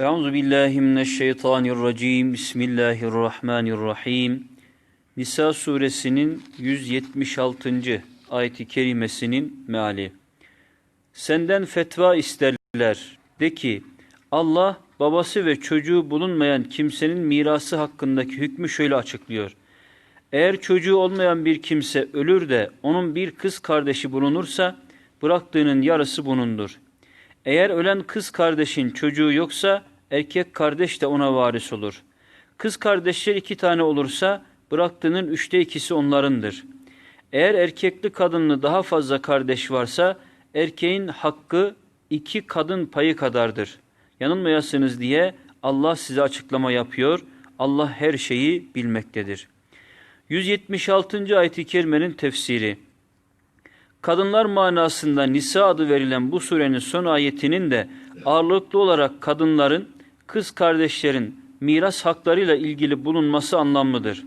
Euzu billahi mineşşeytanirracim. Bismillahirrahmanirrahim. Nisa suresinin 176. ayeti kerimesinin meali. Senden fetva isterler. De ki Allah babası ve çocuğu bulunmayan kimsenin mirası hakkındaki hükmü şöyle açıklıyor. Eğer çocuğu olmayan bir kimse ölür de onun bir kız kardeşi bulunursa bıraktığının yarısı bunundur. Eğer ölen kız kardeşin çocuğu yoksa erkek kardeş de ona varis olur. Kız kardeşler iki tane olursa bıraktığının üçte ikisi onlarındır. Eğer erkekli kadınlı daha fazla kardeş varsa erkeğin hakkı iki kadın payı kadardır. Yanılmayasınız diye Allah size açıklama yapıyor. Allah her şeyi bilmektedir. 176. ayet-i kerimenin tefsiri Kadınlar manasında Nisa adı verilen bu surenin son ayetinin de ağırlıklı olarak kadınların, kız kardeşlerin miras haklarıyla ilgili bulunması anlamlıdır.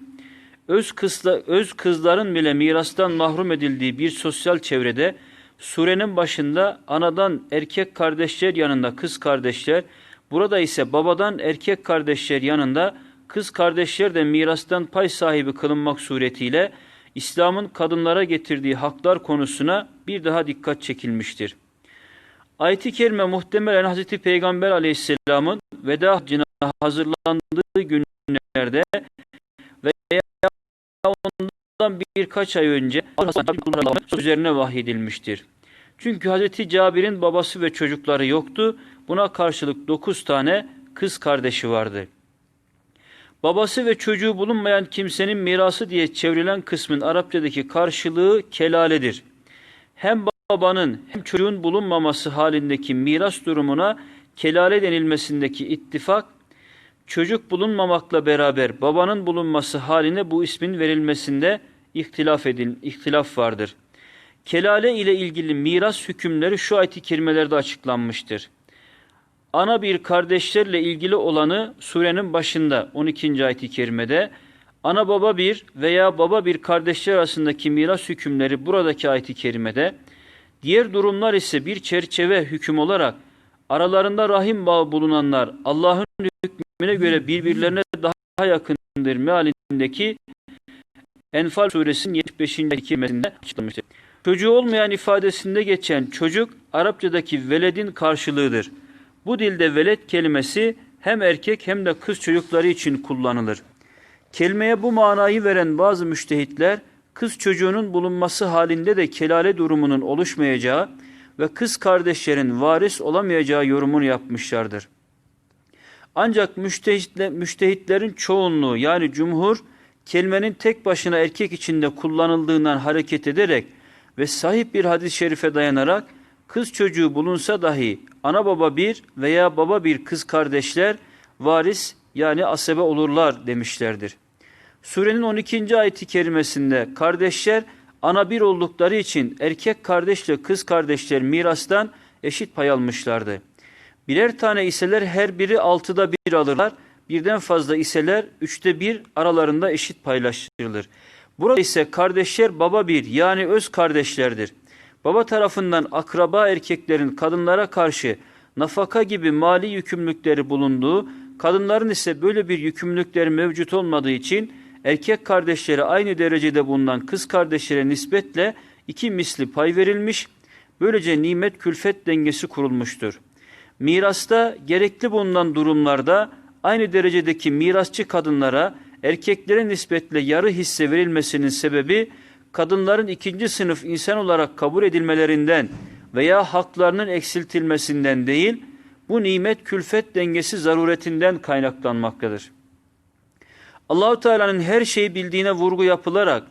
Öz, kızla, öz kızların bile mirastan mahrum edildiği bir sosyal çevrede surenin başında anadan erkek kardeşler yanında kız kardeşler, burada ise babadan erkek kardeşler yanında kız kardeşler de mirastan pay sahibi kılınmak suretiyle İslam'ın kadınlara getirdiği haklar konusuna bir daha dikkat çekilmiştir. Ayet-i Kerime muhtemelen Hz. Peygamber aleyhisselamın veda haccına hazırlandığı günlerde veya ondan birkaç ay önce üzerine vahyedilmiştir. Çünkü Hz. Cabir'in babası ve çocukları yoktu. Buna karşılık dokuz tane kız kardeşi vardı. Babası ve çocuğu bulunmayan kimsenin mirası diye çevrilen kısmın Arapçadaki karşılığı kelaledir. Hem babanın hem çocuğun bulunmaması halindeki miras durumuna kelale denilmesindeki ittifak, çocuk bulunmamakla beraber babanın bulunması haline bu ismin verilmesinde ihtilaf, edil, ihtilaf vardır. Kelale ile ilgili miras hükümleri şu ayet-i kerimelerde açıklanmıştır. Ana bir kardeşlerle ilgili olanı surenin başında 12. ayet-i kerimede, ana baba bir veya baba bir kardeşler arasındaki miras hükümleri buradaki ayet-i kerimede, diğer durumlar ise bir çerçeve hüküm olarak aralarında rahim bağı bulunanlar Allah'ın hükmüne göre birbirlerine daha yakındır mealindeki Enfal suresinin 75. ayet-i kerimesinde açıklanmıştır. Çocuğu olmayan ifadesinde geçen çocuk Arapçadaki veledin karşılığıdır. Bu dilde velet kelimesi hem erkek hem de kız çocukları için kullanılır. Kelimeye bu manayı veren bazı müştehitler kız çocuğunun bulunması halinde de kelale durumunun oluşmayacağı ve kız kardeşlerin varis olamayacağı yorumunu yapmışlardır. Ancak müştehitler, müştehitlerin çoğunluğu yani cumhur kelimenin tek başına erkek içinde kullanıldığından hareket ederek ve sahip bir hadis-i şerife dayanarak kız çocuğu bulunsa dahi ana baba bir veya baba bir kız kardeşler varis yani asebe olurlar demişlerdir. Surenin 12. ayeti kerimesinde kardeşler ana bir oldukları için erkek kardeşle kız kardeşler mirastan eşit pay almışlardı. Birer tane iseler her biri altıda bir alırlar. Birden fazla iseler üçte bir aralarında eşit paylaştırılır. Burada ise kardeşler baba bir yani öz kardeşlerdir baba tarafından akraba erkeklerin kadınlara karşı nafaka gibi mali yükümlülükleri bulunduğu, kadınların ise böyle bir yükümlülükleri mevcut olmadığı için erkek kardeşleri aynı derecede bulunan kız kardeşlere nispetle iki misli pay verilmiş, böylece nimet külfet dengesi kurulmuştur. Mirasta gerekli bulunan durumlarda aynı derecedeki mirasçı kadınlara erkeklere nispetle yarı hisse verilmesinin sebebi kadınların ikinci sınıf insan olarak kabul edilmelerinden veya haklarının eksiltilmesinden değil, bu nimet külfet dengesi zaruretinden kaynaklanmaktadır. Allahu Teala'nın her şeyi bildiğine vurgu yapılarak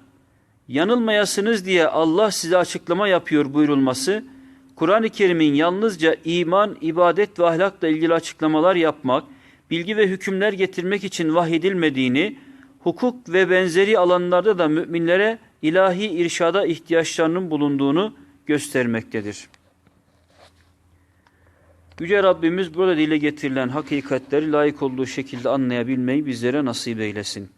yanılmayasınız diye Allah size açıklama yapıyor buyurulması, Kur'an-ı Kerim'in yalnızca iman, ibadet ve ahlakla ilgili açıklamalar yapmak, bilgi ve hükümler getirmek için vahyedilmediğini, hukuk ve benzeri alanlarda da müminlere ilahi irşada ihtiyaçlarının bulunduğunu göstermektedir. Yüce Rabbimiz burada dile getirilen hakikatleri layık olduğu şekilde anlayabilmeyi bizlere nasip eylesin.